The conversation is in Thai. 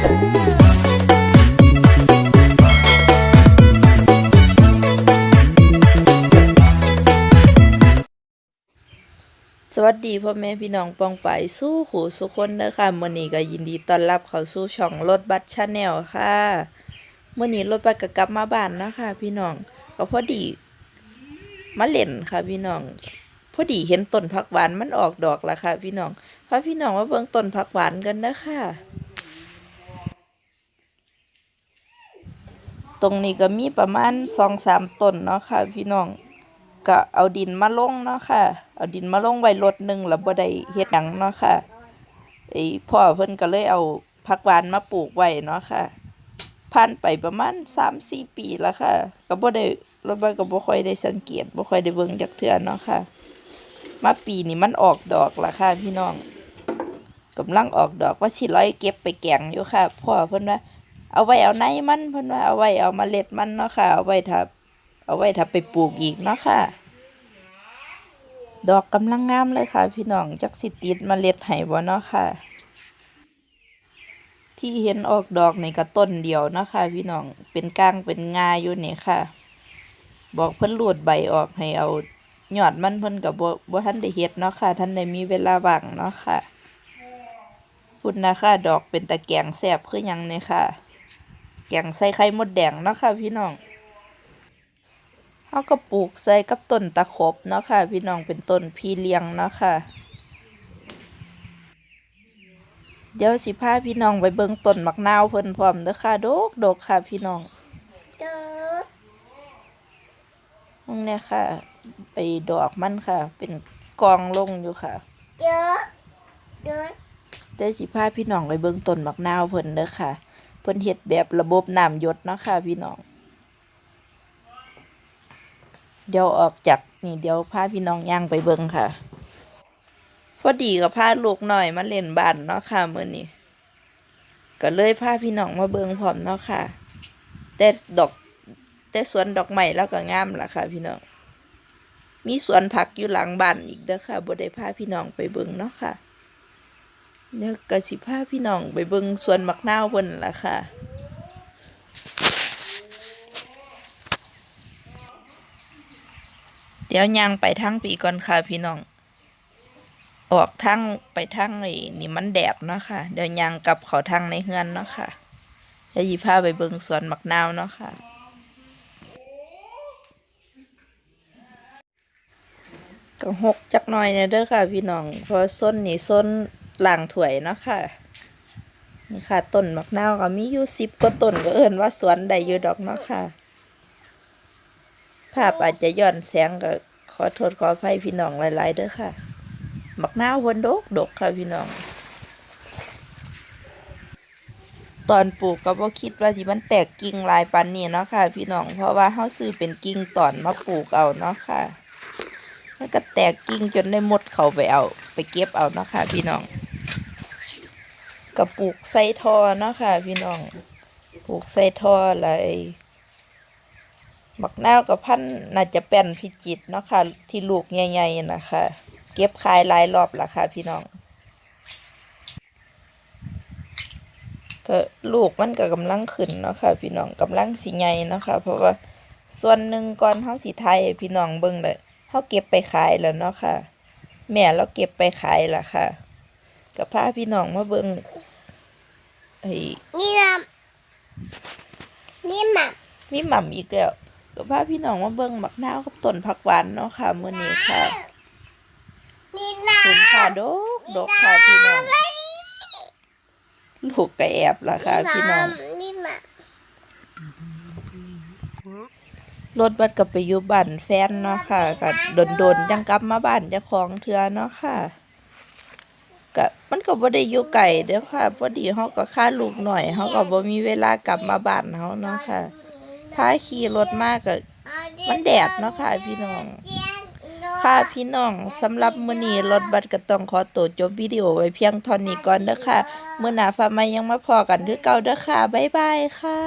สวัสดีพ่อแม่พี่น้องปองไปสู้หูสุคนเด้อค่ะมื้อนี้ก็ยินดีต้อนรับเข้าสู่ช่องรถบัสชาแนลค่ะมื้อนี้รถบัสก็กลับมาบ้านนะคะพี่น้องก็พอดีมาเล่นค่ะพี่น้องพอดีเห็นต้นผักหวานมันออกดอกแล้วค่ะพี่น้องพาพี่น้องมาเบิ่งต้นผักหวานกันเด้อค่ะ ตรงนี้ก็มีประมาณ2-3ต้นเนาะค่ะ พี่น้องก็เอาดินมาลงเนาะค่ะ เอาดินมาลงไว้รถหนึ่งแล้วบ่ได้เฮ็ดหยังเนาะค่ะไอพ่อเพิ่นก็เลยเอาผักหวานมาปลูกไว้เนาะค่ะผ่านไปประมาณ3-4ปีแล้วค่ะ ก็บ่ได้รถบัก็บ่ค่อยได้สังเกตบ่ค่อยได้เบิ่งจักเทื่อเนาะค่ะ มาปีนี้มันออกดอกและค่ะ พี่น้องกำลังออกดอกว่าสิร้อยเก็บไปแกงอยู่ค่ะพ่อเพิ่นว่า เอาไว้เอาในมันเพิ่นว่าเอาไว้เอามาเล็ดมันเนาะค่ะ เอาไว้ถ้าเอาไว้ถ้าไปปลูกอีกเนาะค่ะ ดอกกำลังงามเลยค่ะ พี่น้องจักสิติดมาเล็ดให้บ่เนาะค่ะ ที่เห็นออกดอกในี่ก็ต้นเดียวเนาะค่ะ พี่น้องเป็นก้างเป็นงาอยู่นี่ค่ะ บอกเพิ่นรูดใบออกให้เอายอดมันเพิ่นก็บ่บ่ทันได้เฮ็ดเนาะค่ะท่านได้มีเวลาว่างเนาะค่ะพุ่นนะค่ะ ดอกเป็นตะแกงแซ่บคือหยังเนี่ค่ะ แกงใส่ไข่มดแดงเนาะค่ะพี่น้องเฮาก็ปลูกใส่กับต้นตะขบเนาะค่ะพี่น้องเป็นต้นพี่เลี้ยงเนาะค่ะ เดี๋ยวสิพาพี่น้องไปเบิ่งต้นมักนาวเพิ่นพร้อมเด้อค่ะดกดกค่ะพี่น้องเด้อตรงเนี้ยค่ะ ไปดอกมันค่ะ เป็นกองลงอยู่ค่ะเด้อเด้อเดี๋ยวสิพาพี่น้องไปเบิ่งต้นมักนาวเพิ่นเด้อค่ะ เพิ่นเฮ็ดแบบระบบน้ำหยดเนาะค่ะพี่น้อง เดี๋ยวออกจากนี่เดี๋ยวพาพี่น้องย่างไปเบิ่งค่ะ พอดีกับพาลูกหน่อยมาเล่นบ้านเนาะค่ะมื้อนี้ก็เลยพาพี่น้องมาเบิ่งพร้อมเนาะค่ะ แต่ดอกแต่สวนดอกไม้แล้วก็งามล่ะค่ะ พี่น้อง มีสวนผักอยู่หลังบ้านอีกเด้อค่ะบ่ได้พาพี่น้องไปเบิ่งเนาะค่ะ เดี๋ยวก็สิพาพี่น้องไปเบิงสวนมักนาวเพิ่นล่ะค่ะ เดี๋ยวย่างไปทางปีก่อนค่ะพี่น้อง ออกทางไปทางไอ้นี่มันแดดเนาะค่ะ เดี๋ยวย่างกลับเขาทางในเฮือนเนาะค่ะเดี๋ยวสิพาไปเบิงสวนมักนาวเนาะค่ะก็หกจักหน่อยเนี่ยเด้อค่ะ พี่น้อง เพราะส้นนี่ส้น ล่างถ้วยเนาะค่ะนี่ค่ะต้นมักนาวก็มีอยู่สิบกว่าต้นก็เอิ้นว่าสวนได้อยู่ดอกเนาะค่ะ ภาพอาจจะย้อนแสงก็ขอโทษขออภัยพี่น้องหลาย ๆ เด้อค่ะมักนาวเพิ่นดกดกค่ะพี่น้อง ตอนปลูกก็บ่คิดว่าสิมันแตกกิ่งลายปานนี้เนาะค่ะ พี่น้องเพราะว่าเฮาซื้อเป็นกิ่งตอนมาปลูกเอาเนาะค่ะมันก็แตกกิ่งจนได้หมดเขาไปเอา ไปเก็บเอาเนาะค่ะ พี่น้อง กระปลูกใส่ทอเนาะค่ะพี่น้องปลูกใส่ทออะไรมักนาวกับพันน่าจะเป็นพิจิตเนาะค่ะที่ลูกใหญ่ๆนะคะเก็บขายหลายรอบละค่ะพี่น้องก็ลูกมันก็กำลังขึ้นเนาะค่ะพี่น้องกำลังสิใหญ่เนาะค่ะเพราะว่าส่วนหนึ่งก่อนเฮาสิไทยพี่น้องเบิ่งเลยเฮาเก็บไปขายแล้วเนาะค่ะ แม่เราเก็บไปขายละค่ะ ก็พาพี่น้องมาเบิ่งไอ้นี่นะนี่หมามีหม่ำอีกแล้วก็พาพี่น้องมาเบิ่งมักนาวกับต้นผักหวานเนาะค่ะมื้อนี้ค่ะนี่นะคุณค่ะดกดกค่ะพี่น้องลูกก็แอบล่ะค่ะพี่น้องนี่หมารถบัสก็ไปอยู่บ้านแฟนเนาะค่ะก็โดนๆจังกลับมาบ้านเจ้าของเทื่อเนาะค่ะ ก็มันก็บ่ได้อยู่ไกลเด้อค่ะพอดีเฮาก็ค่าลูกหน่อยเฮาก็บ่มีเวลากลับมาบ้านเฮาเนาะค่ะพาขี่รถมาก็มันแดดเนาะค่ะ พี่น้องค่ะพี่น้องสำหรับมื้อนี้รถบัสก็ต้องขอตัวจบวิดีโอไว้เพียงเท่านี้ก่อนเด้อค่ะมื้อหน้าฟ้าใหม่ยังมาพอกันคือเก่าเด้อค่ะบ๊ายบายค่ะ